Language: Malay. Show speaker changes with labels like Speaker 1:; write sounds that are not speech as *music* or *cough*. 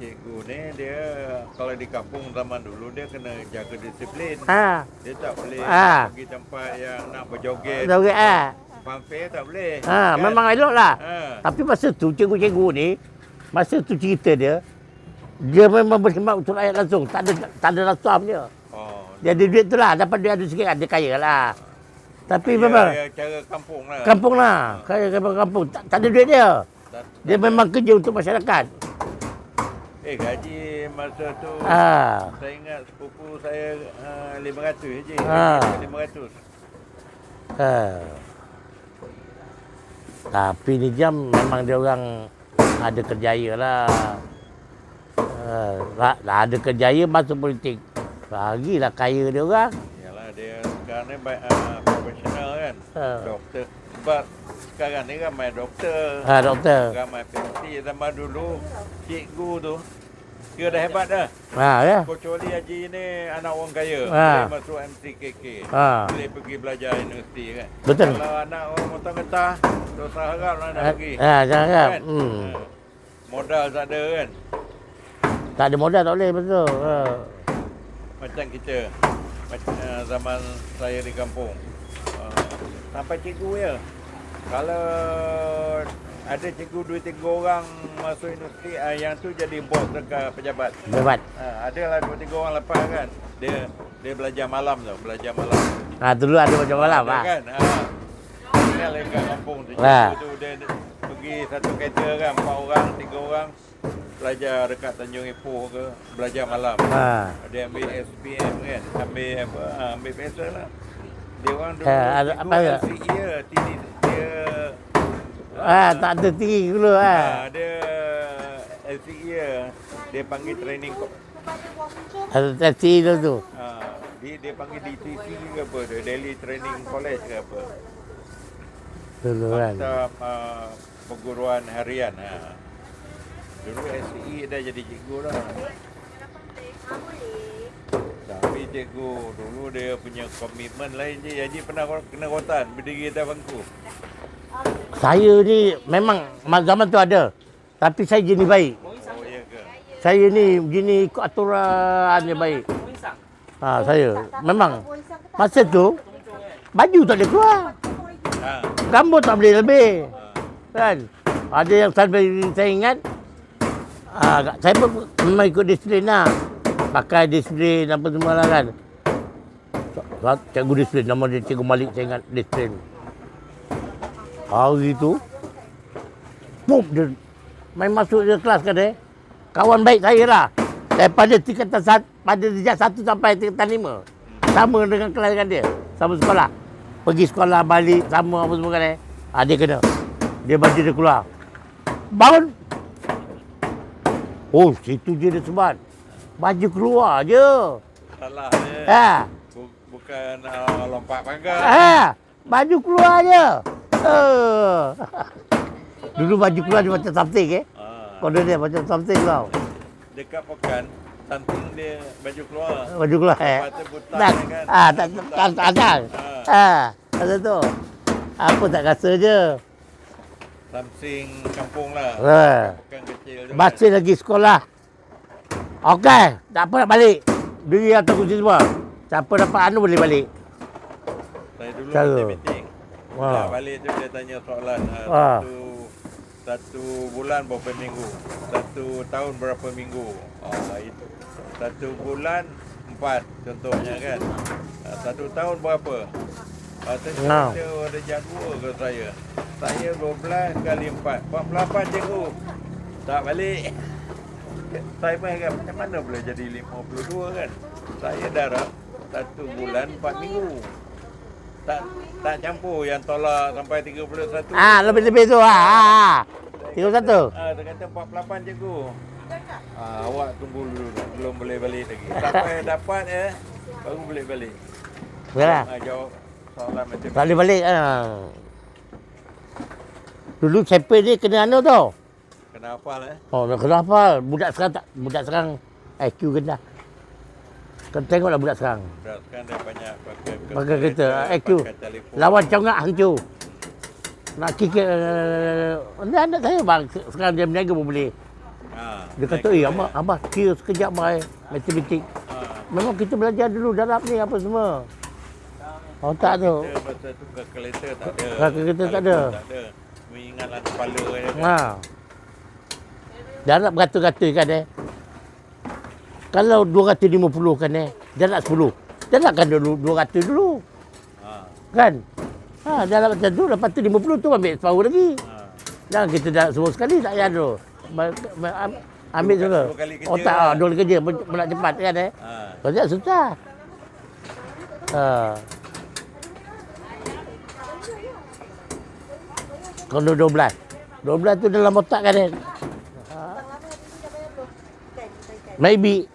Speaker 1: cikgu ni dia kalau di kampung zaman dulu dia kena jaga disiplin.
Speaker 2: Ha.
Speaker 1: Dia tak boleh
Speaker 2: Ah.
Speaker 1: pergi tempat yang nak berjoget.
Speaker 2: Joget ah.
Speaker 1: Fanfare tak boleh.
Speaker 2: Ha,
Speaker 1: kan?
Speaker 2: memang elok lah.
Speaker 1: Ha.
Speaker 2: Tapi masa tu cikgu-cikgu ni, masa tu cerita dia, dia memang berkhidmat untuk rakyat langsung. Tak ada tak ada rasuah dia.
Speaker 1: Oh.
Speaker 2: Dia ada duit tu lah. Dapat duit ada sikit, dia kaya lah. Tapi
Speaker 1: ya,
Speaker 2: memang
Speaker 1: cara kampung lah.
Speaker 2: kampung lah. Kaya kampung kampung. Tak, tak ada duit dia. Dia memang kerja untuk masyarakat.
Speaker 1: Eh gaji masa tu
Speaker 2: Ah.
Speaker 1: saya ingat sepupu saya uh, 500 je.
Speaker 2: Ah.
Speaker 1: 500.
Speaker 2: Ha. Tapi ni jam memang dia orang ada kerjaya lah. Ha, ada kerjaya masuk politik. Lagilah kaya dia orang.
Speaker 1: Yalah dia sekarang ni baik uh, profesional kan.
Speaker 2: Ha.
Speaker 1: Doktor. Sebab sekarang ni ramai doktor.
Speaker 2: Ha, doktor.
Speaker 1: Ramai pensi zaman dulu cikgu tu dia dah hebat dah.
Speaker 2: Ha, ya.
Speaker 1: Kecuali Haji ni anak orang kaya.
Speaker 2: Ha.
Speaker 1: Boleh masuk MCKK.
Speaker 2: Ha.
Speaker 1: Boleh pergi belajar universiti kan.
Speaker 2: Betul.
Speaker 1: Kalau anak orang getah-getah, susah harap lah nak
Speaker 2: Ha,
Speaker 1: pergi.
Speaker 2: ha jangan.
Speaker 1: Kan?
Speaker 2: Hmm.
Speaker 1: Ha. Modal tak ada kan.
Speaker 2: Tak ada modal tak boleh betul. Ha.
Speaker 1: Macam kita. Macam zaman saya di kampung. Sampai cikgu ya. Kalau ada cikgu dua tiga orang masuk universiti, uh, yang tu jadi bos dekat pejabat.
Speaker 2: Hebat.
Speaker 1: Uh, ada lah dua tiga orang lepas kan. Dia dia belajar malam tu, belajar malam.
Speaker 2: Ha, dulu ada macam malam. Ha.
Speaker 1: kan? Ha. Tinggal dekat kampung tu.
Speaker 2: Ha.
Speaker 1: Tu dia pergi satu kereta kan, empat orang, tiga orang belajar dekat Tanjung Ipoh ke, belajar malam.
Speaker 2: Ha.
Speaker 1: Dia ambil SPM kan, ambil apa, ha, ambil biasa lah. Dia orang dulu,
Speaker 2: ada-
Speaker 1: cikgu
Speaker 2: apa ya?
Speaker 1: Dia,
Speaker 2: Ah, tak ada tinggi dulu ha.
Speaker 1: ha, dia LCE dia, dia panggil training,
Speaker 2: Ada dulu tu.
Speaker 1: ha, dia, dia panggil DTC ke apa, tu, Delhi Training College ke apa.
Speaker 2: Dulu kan.
Speaker 1: Uh, perguruan harian. Ha. Dulu SCE dah jadi cikgu dah. Cikgu dulu dia punya komitmen lain je. Jadi pernah kena rotan berdiri atas bangku.
Speaker 2: Saya ni memang ma- zaman tu ada. Tapi saya jenis baik.
Speaker 1: Oh ya ke?
Speaker 2: Saya ni jenis ikut aturan dia baik. Ha, saya memang masa tu baju tak boleh keluar.
Speaker 1: Ha.
Speaker 2: Rambut tak boleh lebih. Kan? Ada yang sampai saya ingat ha, saya pun memang ikut disiplin lah. Pakai disiplin apa semua lah kan. Cikgu disiplin, nama dia Cikgu Malik saya ingat disiplin. Hari tu, pum dia main masuk dia kelas kan dia. Kawan baik saya lah. Daripada tingkatan satu, pada darjah satu sampai tingkatan lima. Sama dengan kelas dengan dia. Sama sekolah. Pergi sekolah balik sama apa semua kan dia. Ha, dia kena. Dia baju dia keluar. Bangun. Oh, situ je dia sebat. Baju keluar je.
Speaker 1: Salah dia.
Speaker 2: Ha.
Speaker 1: Bu- bukan uh, lompat pagar.
Speaker 2: Ha. Baju keluar je. Uh. Dulu baju keluar dia macam something eh.
Speaker 1: Ha.
Speaker 2: Kode dia macam something tau.
Speaker 1: Dekat pekan, samping dia baju keluar.
Speaker 2: Baju keluar eh.
Speaker 1: Lepas tu butang
Speaker 2: Tak,
Speaker 1: kan.
Speaker 2: ah, tak, tak, tak, tak, tak.
Speaker 1: Ha.
Speaker 2: Ah, masa tu. Apa tak rasa je.
Speaker 1: Samsing kampung lah.
Speaker 2: Ha.
Speaker 1: Pekan kecil tu.
Speaker 2: Masih lagi sekolah. Okey, tak apa nak balik. Diri atau kunci semua. Siapa dapat anu boleh balik.
Speaker 1: Saya dulu
Speaker 2: Cara.
Speaker 1: meeting.
Speaker 2: Wah.
Speaker 1: Dah balik tu dia tanya soalan uh, satu satu bulan berapa minggu, satu tahun berapa minggu. Ah itu satu bulan empat contohnya kan. Ah, satu tahun berapa? Ah, saya
Speaker 2: Nah.
Speaker 1: kata ada jadual ke saya. Saya 12 kali 4, 48 cikgu. Tak balik. Saya ingat macam mana boleh jadi 52 kan? Saya darab satu bulan 4 minggu. Tak tak campur yang tolak sampai 31.
Speaker 2: Ah, lebih-lebih tu. Ah, ah. Tiga satu.
Speaker 1: Ah, dia kata 48 cikgu. Ah, awak tunggu dulu belum boleh balik lagi. Sampai *laughs* dapat ya baru boleh balik.
Speaker 2: Yalah.
Speaker 1: Ah, jawab soalan macam
Speaker 2: Tak boleh balik. Ah. Dulu siapa ni kena anu tau.
Speaker 1: Kenapa eh?
Speaker 2: Oh, kena apa? Budak sekarang tak. Budak sekarang IQ rendah. Kau tengoklah budak sekarang.
Speaker 1: Beratkan dia banyak pakai
Speaker 2: Pakai kereta, IQ.
Speaker 1: pakai telefon.
Speaker 2: Lawan congak hancur. Nak kikir. Uh, anak saya bang. Sekarang dia berniaga pun boleh.
Speaker 1: Ha.
Speaker 2: Dia kata, eh Abah, Abah kira sekejap mai matematik.
Speaker 1: Ha.
Speaker 2: Memang kita belajar dulu darab ni apa semua. Otak tu.
Speaker 1: Kita pasal tu kalkulator tak ada.
Speaker 2: Kalkulator tak ada.
Speaker 1: Tak ada. Mengingatkan kepala je.
Speaker 2: Ha. Darab beratus-ratus kan eh. Kalau 250 kan eh, darab 10. Darabkan dulu 200 dulu.
Speaker 1: Ha.
Speaker 2: Kan? Ha, darab macam tu, lepas tu 50 tu ambil separuh lagi.
Speaker 1: Ha.
Speaker 2: Jangan kita darab semua sekali, tak payah tu. Ambil
Speaker 1: kali kerja
Speaker 2: Otak
Speaker 1: lah.
Speaker 2: ah, dua kerja, nak cepat kan eh.
Speaker 1: Ha.
Speaker 2: Tak susah. Ha. Kalau 12. 12 tu dalam otak kan eh. Maybe